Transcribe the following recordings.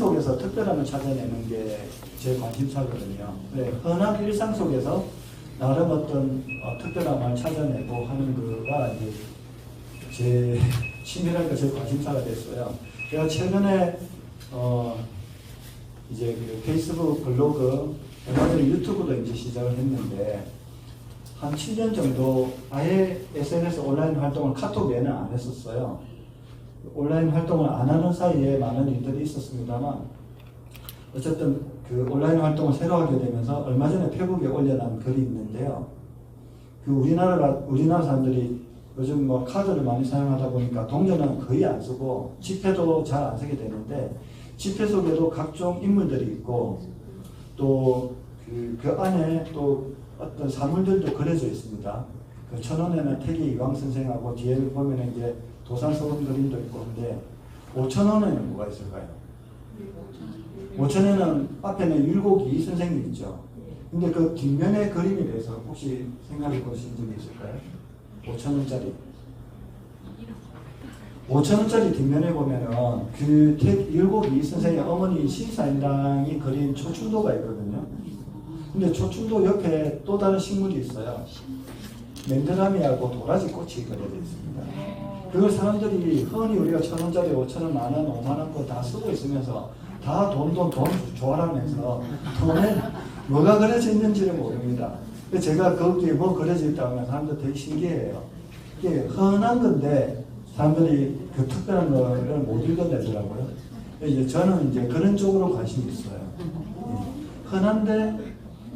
속에서 특별함을 찾아내는 게 제 관심사거든요. 네, 흔한 일상 속에서 나름 어떤 어, 특별함을 찾아내고 하는 거가 이제 제 취미랄까 제 관심사가 됐어요. 제가 최근에 어 이제 그 페이스북 블로그 얼마 전에 유튜브도 이제 시작을 했는데 한 7년 정도 아예 SNS 온라인 활동을 카톡 외에는 안 했었어요. 온라인 활동을 안 하는 사이에 많은 일들이 있었습니다만 어쨌든 그 온라인 활동을 새로 하게 되면서 얼마 전에 페북에 올려놓은 글이 있는데요. 그 우리나라 우리나라 사람들이 요즘 뭐 카드를 많이 사용하다 보니까 동전은 거의 안 쓰고 지폐도 잘 안 쓰게 되는데 지폐 속에도 각종 인물들이 있고 또 그 그 안에 또 어떤 사물들도 그려져 있습니다. 그 천원에는 태계 이광 선생하고 뒤에 보면 이제 도산서원 그림도 있고 근데 오천 원에는 뭐가 있을까요? 오천에는 앞에는 율곡이 선생님 있죠. 근데 그 뒷면의 그림에 대해서 혹시 생각해 보신 적이 있을까요? 5천 원짜리. 5천 원짜리 뒷면에 보면은 그 태- 율곡이 선생의 어머니 신사임당이 그린 초충도가 있거든요. 근데 초충도 옆에 또 다른 식물이 있어요. 맨드라미하고 도라지 꽃이 그려져 있습니다. 그걸 사람들이 흔히 우리가 천 원짜리, 오천 원, 만 원, 오만 원거 다 쓰고 있으면서 다 돈, 돈, 돈 좋아하면서 돈에 뭐가 그려져 있는지를 모릅니다. 제가 거기에 뭐 그려져 있다고 하면 사람들 되게 신기해요. 이게 흔한 건데 사람들이 그 특별한 거를 못 읽어내더라고요. 이제 저는 이제 그런 쪽으로 관심이 있어요. 예. 흔한데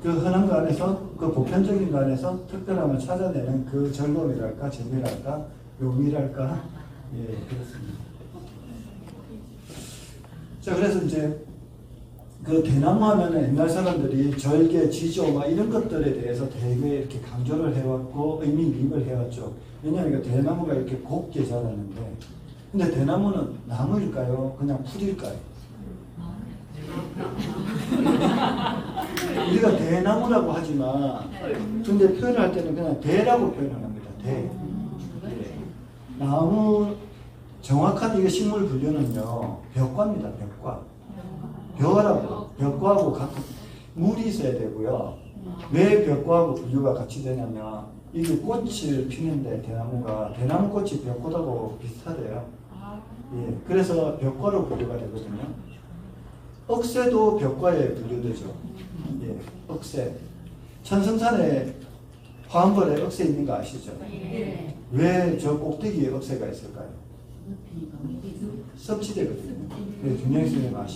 그 흔한 거 안에서 그 보편적인 거 안에서 특별함을 찾아내는 그 즐거움이랄까 재미랄까 묘미랄까 예 그렇습니다. 자 그래서 이제 그 대나무 하면은 옛날 사람들이 절개, 지조 막 이런 것들에 대해서 되게 이렇게 강조를 해왔고 의미입을 해왔죠. 왜냐하면 그 대나무가 이렇게 곱게 자라는데 근데 대나무는 나무일까요? 그냥 풀일까요? 우리가 대나무라고 하지만 근데 표현을 할 때는 그냥 대라고 표현을 합니다. 대. 나무 정확한 이게 식물 분류는요 벽과입니다. 벽과. 벽화라고 벽과하고 같은 물이 있어야 되고요. 왜 벽과하고 분류가 같이 되냐면 이게 꽃을 피는데 대나무가 대나무 꽃이 벽꽃하고 비슷하대요. 예, 그래서 벽과로 분류가 되거든요. 억새도 벽과에 분류되죠. 예, 억새. 천성산에 화엄벌에 억새 있는 거 아시죠? 왜저 꼭대기에 억새가 있을까요? 네, 준영 선생님 아시